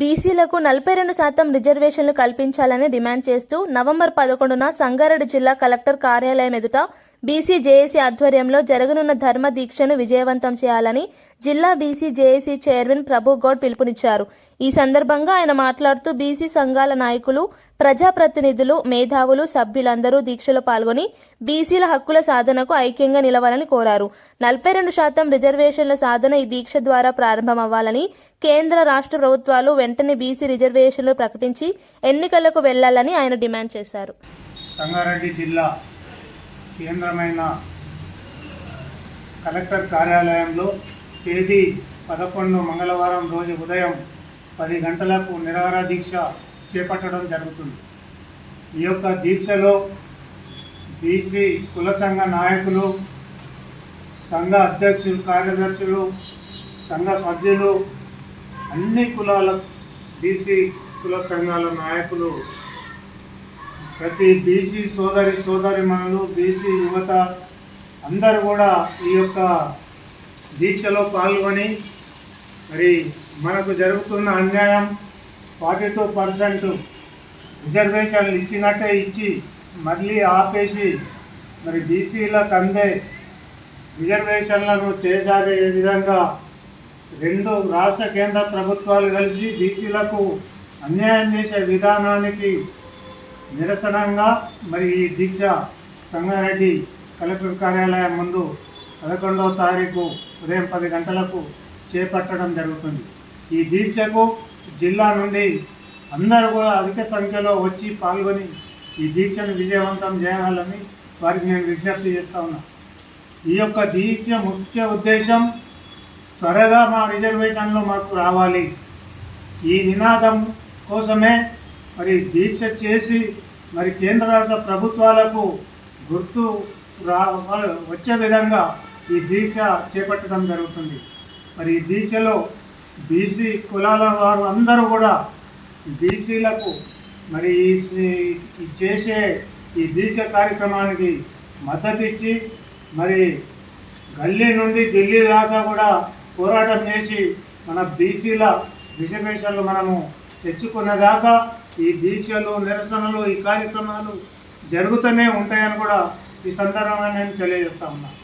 బీసీలకు నలభై రెండు శాతం రిజర్వేషన్లు కల్పించాలని డిమాండ్ చేస్తూ నవంబర్ పదకొండున సంగారెడ్డి జిల్లా కలెక్టర్ కార్యాలయం ఎదుట బీసీ జేఏసీ ఆధ్వర్యంలో జరగనున్న ధర్మ దీక్షను విజయవంతం చేయాలని జిల్లా BC JAC chairman Prabhu Goud పిలుపునిచ్చారు. ఈ సందర్భంగా ఆయన మాట్లాడుతూ బీసీ సంఘాల నాయకులు ప్రజాప్రతినిధులు మేధావులు సభ్యులందరూ దీక్షలో పాల్గొని బీసీల హక్కుల సాధనకు ఐక్యంగా నిలవాలని కోరారు. నలభై రెండు శాతం రిజర్వేషన్ల సాధన ఈ దీక్ష ద్వారా ప్రారంభమవ్వాలని కేంద్ర రాష్ట్ర ప్రభుత్వాలు వెంటనే బీసీ రిజర్వేషన్లు ప్రకటించి ఎన్నికలకు వెళ్ళాలని ఆయన డిమాండ్ చేశారు. సంగారెడ్డి జిల్లా కేంద్రమైన కలెక్టర్ కార్యాలయంలో తేదీ పదకొండు మంగళవారం రోజు ఉదయం పది గంటలకు నిరాహార దీక్ష చేపట్టడం జరుగుతుంది. ఈ యొక్క దీక్షలో బీసీ కుల సంఘ నాయకులు సంఘ అధ్యక్షులు కార్యదర్శులు సంఘ సభ్యులు అన్ని కులాల బీసీ కుల సంఘాల నాయకులు ప్రతి బీసీ సోదరి సోదరిమణులు బీసీ యువత అందరూ కూడా ఈ యొక్క దీక్షలో పాల్గొని మరి మనకు జరుగుతున్న అన్యాయం ఫార్టీ టూ పర్సెంట్ రిజర్వేషన్లు ఇచ్చినట్టే ఇచ్చి మళ్ళీ ఆపేసి మరి బీసీలకు అందే రిజర్వేషన్లను చేజారే విధంగా రెండు రాష్ట్ర కేంద్ర ప్రభుత్వాలు కలిసి బీసీలకు అన్యాయం చేసే విధానానికి నిరసనంగా మరి ఈ దీక్ష సంగారెడ్డి కలెక్టర్ కార్యాలయం ముందు పదకొండవ తారీఖు ఉదయం పది గంటలకు చేపట్టడం జరుగుతుంది. ఈ దీక్షకు జిల్లా నుండి అందరూ కూడా అధిక సంఖ్యలో వచ్చి పాల్గొని ఈ దీక్షను విజయవంతం చేయాలని వారికి నేను విజ్ఞప్తి చేస్తా ఉన్నా. ఈ యొక్క దీక్ష ముఖ్య ఉద్దేశం త్వరగా మా రిజర్వేషన్లో మాకు రావాలి. ఈ నినాదం కోసమే మరి దీక్ష చేసి మరి కేంద్ర రాష్ట్ర ప్రభుత్వాలకు గుర్తు రా వచ్చే విధంగా ఈ దీక్ష చేపట్టడం జరుగుతుంది. మరి ఈ దీక్షలో బీసీ కులాల వారు అందరూ కూడా బీసీలకు మరి ఈ చేసే ఈ దీక్ష కార్యక్రమానికి మద్దతు ఇచ్చి మరి గల్లీ నుండి ఢిల్లీ దాకా కూడా పోరాటం చేసి మన బీసీల రిజర్వేషన్లు మనము తెచ్చుకున్న దాకా ఈ దీక్షలు నిరసనలు ఈ కార్యక్రమాలు జరుగుతూనే ఉంటాయని కూడా ఈ సందర్భంగా నేను తెలియజేస్తా ఉన్నాను